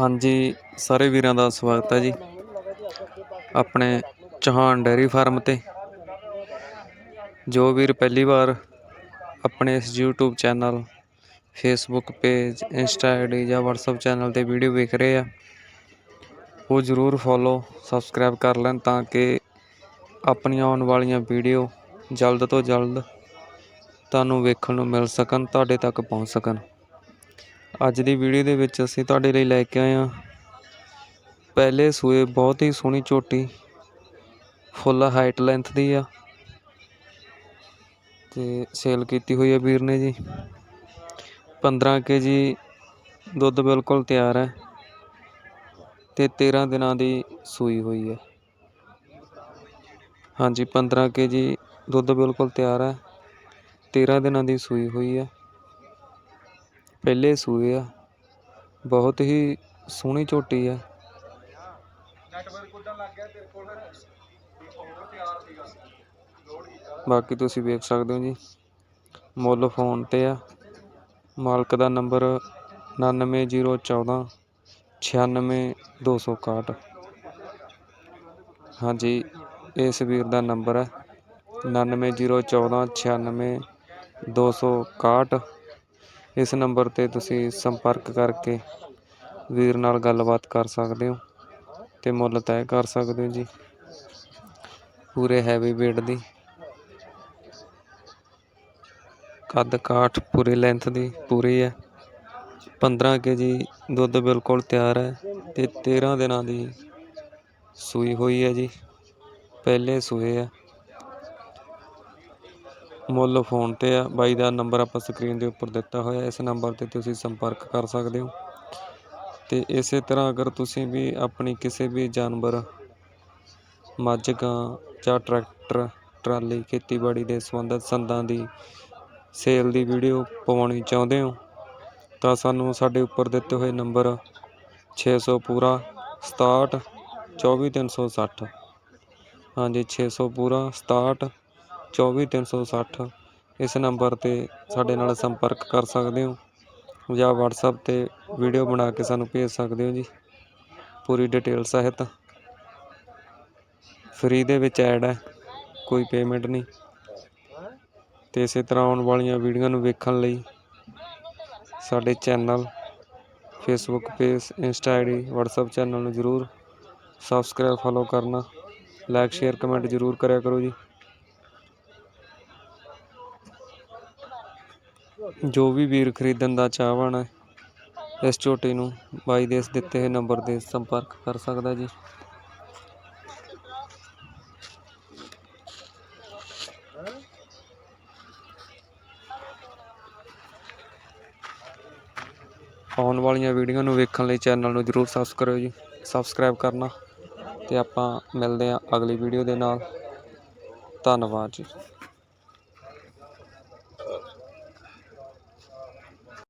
ਹਾਂਜੀ, ਸਾਰੇ ਵੀਰਾਂ ਦਾ ਸਵਾਗਤ ਹੈ ਜੀ। ਆਪਣੇ ਚੌਹਾਨ ਡੈਰੀ ਫਾਰਮ ਤੇ। ਜੋ ਵੀਰ ਪਹਿਲੀ ਵਾਰ ਆਪਣੇ ਇਸ YouTube channel, Facebook page insta ID ਜਾਂ WhatsApp ਚੈਨਲ ਤੇ ਵੀਡੀਓ ਵੇਖ ਰਹੇ ਆ, ਉਹ ਜ਼ਰੂਰ ਫੋਲੋ ਸਬਸਕ੍ਰਾਈਬ ਕਰ ਲੈਣ ਤਾਂ ਕਿ ਆਪਣੀਆਂ ਆਉਣ ਵਾਲੀਆਂ ਵੀਡੀਓ ਜਲਦ ਤੋਂ ਜਲਦ ਤੁਹਾਨੂੰ ਵੇਖਣ ਨੂੰ ਮਿਲ ਸਕਣ, ਤੁਹਾਡੇ ਤੱਕ ਪਹੁੰਚ ਸਕਣ। ਅੱਜ ਦੀ ਵੀਡੀਓ ਦੇ ਵਿੱਚ ਅਸੀਂ ਤੁਹਾਡੇ ਲਈ ਲੈ ਕੇ ਆਏ ਹਾਂ। ਪਹਿਲੇ ਸੂਏ ਬਹੁਤ ਹੀ ਸੋਹਣੀ ਝੋਟੀ, ਫੁੱਲ ਹਾਈਟ ਲੈਂਥ ਦੀ ਆ। ਤੇ ਸੇਲ ਕੀਤੀ ਹੋਈ ਹੈ ਵੀਰ ਨੇ ਜੀ। 15 ਕੇਜੀ ਦੁੱਧ ਬਿਲਕੁਲ ਤਿਆਰ ਹੈ ਤੇ 13 ਦਿਨਾਂ ਦੀ ਸੂਈ ਹੋਈ ਹੈ। ਹਾਂਜੀ 15 ਕੇਜੀ ਦੁੱਧ ਬਿਲਕੁਲ ਤਿਆਰ ਹੈ 13 ਦਿਨਾਂ ਦੀ ਸੂਈ ਹੋਈ ਹੈ। ਪਹਿਲੇ ਸੂਏ ਆ। ਬਹੁਤ ਹੀ ਸੋਹਣੀ ਝੋਟੀ ਆ। ਬਾਕੀ ਤੁਸੀਂ ਵੇਖ ਸਕਦੇ ਹੋ ਜੀ। ਮੁੱਲ ਫੋਨ ਤੇ ਆ। ਮਾਲਕ ਦਾ ਨੰਬਰ 99014 96261 ਹਾਂਜੀ, ਇਸ ਵੀਰ ਦਾ ਨੰਬਰ ਹੈ 99014 96261 ਇਸ ਨੰਬਰ ਤੇ ਤੁਸੀਂ ਸੰਪਰਕ ਕਰਕੇ ਵੀਰ ਨਾਲ ਗੱਲਬਾਤ ਕਰ ਸਕਦੇ ਹੋ ਤੇ ਮੁੱਲ ਤੈਅ ਕਰ ਸਕਦੇ ਹੋ ਜੀ। ਪੂਰੇ ਹੈਵੀ weight ਦੀ। ਕੱਦ ਕਾਠ ਪੂਰੇ ਲੈਂਥ ਦੀ ਪੂਰੀ ਹੈ। 15 ਕੇਜੀ ਦੁੱਧ ਬਿਲਕੁਲ ਤਿਆਰ ਹੈ ਤੇ 13 ਦਿਨਾਂ ਦੀ ਸੂਈ ਹੋਈ ਹੈ ਜੀ। ਪਹਿਲੇ ਸੂਏ ਆ। ਮੁੱਲ ਫੋਨ ਤੇ ਆ। ਬਾਈ ਦਾ ਨੰਬਰ ਆਪਾਂ ਸਕਰੀਨ ਦੇ ਉੱਪਰ ਦਿੱਤਾ ਹੋਇਆ। ਇਸ ਨੰਬਰ ਤੇ ਤੁਸੀਂ ਸੰਪਰਕ ਕਰ ਸਕਦੇ ਹੋ। ਤੇ ਇਸੇ ਤਰ੍ਹਾਂ ਅਗਰ ਤੁਸੀਂ ਵੀ ਆਪਣੀ ਕਿਸੇ ਵੀ ਜਾਨਵਰ, ਮੱਝ, ਗਾਂ ਜਾਂ ਟਰੈਕਟਰ, ਟਰਾਲੀ, ਖੇਤੀਬਾੜੀ ਦੇ ਸੰਬੰਧਿਤ ਸੰਦਾਂ ਦੀ ਸੇਲ ਦੀ ਵੀਡੀਓ ਪਵਾਉਣੀ ਚਾਹੁੰਦੇ ਹੋ, ਤਾਂ ਸਾਨੂੰ ਸਾਡੇ ਉੱਪਰ ਦਿੱਤੇ ਹੋਏ ਨੰਬਰ 600 ਪੂਰਾ 67 24360 ਹਾਂਜੀ 600 ਪੂਰਾ 67 24360 ਇਸ ਨੰਬਰ ਤੇ ਸਾਡੇ ਨਾਲ ਸੰਪਰਕ ਕਰ ਸਕਦੇ ਹੋ ਜਾਂ ਵਟਸਐਪ ਤੇ ਵੀਡੀਓ ਬਣਾ ਕੇ ਸਾਨੂੰ ਭੇਜ ਸਕਦੇ ਹੋ ਜੀ। ਪੂਰੀ ਡਿਟੇਲ ਸਹਿਤ ਫ੍ਰੀ ਦੇ ਵਿੱਚ ਐਡ ਹੈ, ਕੋਈ ਪੇਮੈਂਟ ਨਹੀਂ। ਤੇ ਇਸੇ ਤਰ੍ਹਾਂ ਆਉਣ ਵਾਲੀਆਂ ਵੀਡੀਓ ਨੂੰ ਵੇਖਣ ਲਈ ਸਾਡੇ channel Facebook page insta ID WhatsApp channel ਨੂੰ ਜਰੂਰ ਸਬਸਕ੍ਰਾਈਬ ਫੋਲੋ ਕਰਨਾ। ਲਾਈਕ ਸ਼ੇਅਰ ਕਮੈਂਟ ਜਰੂਰ ਕਰਿਆ ਕਰੋ ਜੀ। ਜੋ ਵੀ ਵੀਰ ਖਰੀਦਣ ਦਾ ਚਾਹਵਾਨ ਹੈ, ਇਸ ਝੋਟੀ ਨੂੰ ਬਾਈ ਦੇ ਇਸ ਦਿੱਤੇ ਹੋਏ ਨੰਬਰ ਤੇ ਸੰਪਰਕ ਕਰ ਸਕਦਾ ਜੀ। ਆਉਣ ਵਾਲੀਆਂ ਵੀਡੀਓ ਨੂੰ ਵੇਖਣ ਲਈ ਚੈਨਲ ਨੂੰ ਜਰੂਰ ਸਬਸਕ੍ਰਾਈਬ ਜੀ ਸਬਸਕ੍ਰਾਈਬ ਕਰਨਾ ਤੇ ਆਪਾਂ ਮਿਲਦੇ ਹਾਂ ਅਗਲੀ ਵੀਡੀਓ ਦੇ ਨਾਲ। ਧੰਨਵਾਦ ਜੀ।